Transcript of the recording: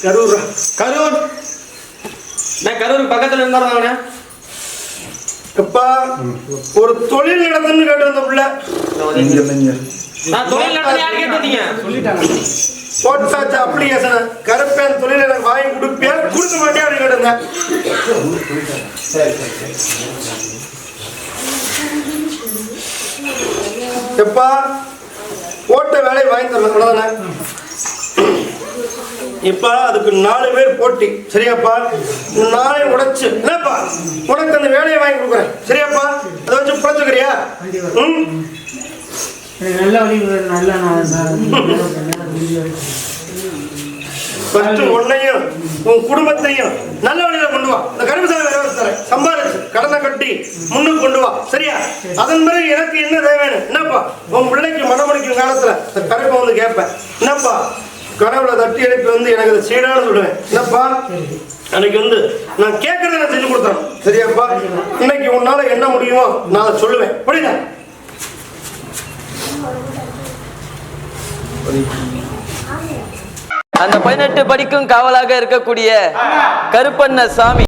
கரூர். கரூர். நான் கரூர் பக்கத்துல இருந்தாங்க அப்பா ஒரு தொழில் நடந்துன்னு கேட்டு அந்த பிள்ளை நான் தொழில் நடத்தி யாரு கேட்டீங்க போட்டாச்சு அப்ளிகேஷன் கருப்பேன் தொழில் எனக்கு வாங்கி கொடுப்பேன் கொடுக்க மாட்டேன் அப்படின்னு கேட்டிருந்தேன். எப்பா போட்ட வேலையை வாங்கி தரலாம் அவ்வளவுதானே? இப்ப அதுக்கு நாலு பேர் போட்டி. சரியாப்பா? நாளை உடைச்சு என்னப்பா? உனக்கு அந்த வேலையை வாங்கி கொடுக்குறேன். சரியாப்பா? அதை வச்சு பிழைச்சுக்கிறியா ம்? நல்ல வழி நல்ல ஃபர்ஸ்ட் உன்னையும் உன் குடும்பத்தையும் நல்ல வழியில கொண்டு வா. இந்த தரேன். சம்பாதிச்சு கடனை கட்டி முன்னுக்கு கொண்டு வா. சரியா? அதன் பிறகு எனக்கு என்ன தேவைன்னு என்னப்பா? உன் பிள்ளைக்கு மனமடிக்கும் காலத்துல இந்த கருப்பை வந்து கேட்பேன். என்னப்பா? கடவுளை தட்டி எழுப்பி வந்து எனக்கு அதை சீடான்னு சொல்லுவேன். என்னப்பா? அன்னைக்கு வந்து நான் கேட்கறத நான் செஞ்சு கொடுத்தேன் சரியாப்பா? இன்னைக்கு உன்னால என்ன முடியுமோ நான் சொல்லுவேன். புரியுதா? அந்த பதினெட்டு படிக்கும் காவலாக இருக்கக்கூடிய கருப்பண்ண சாமி.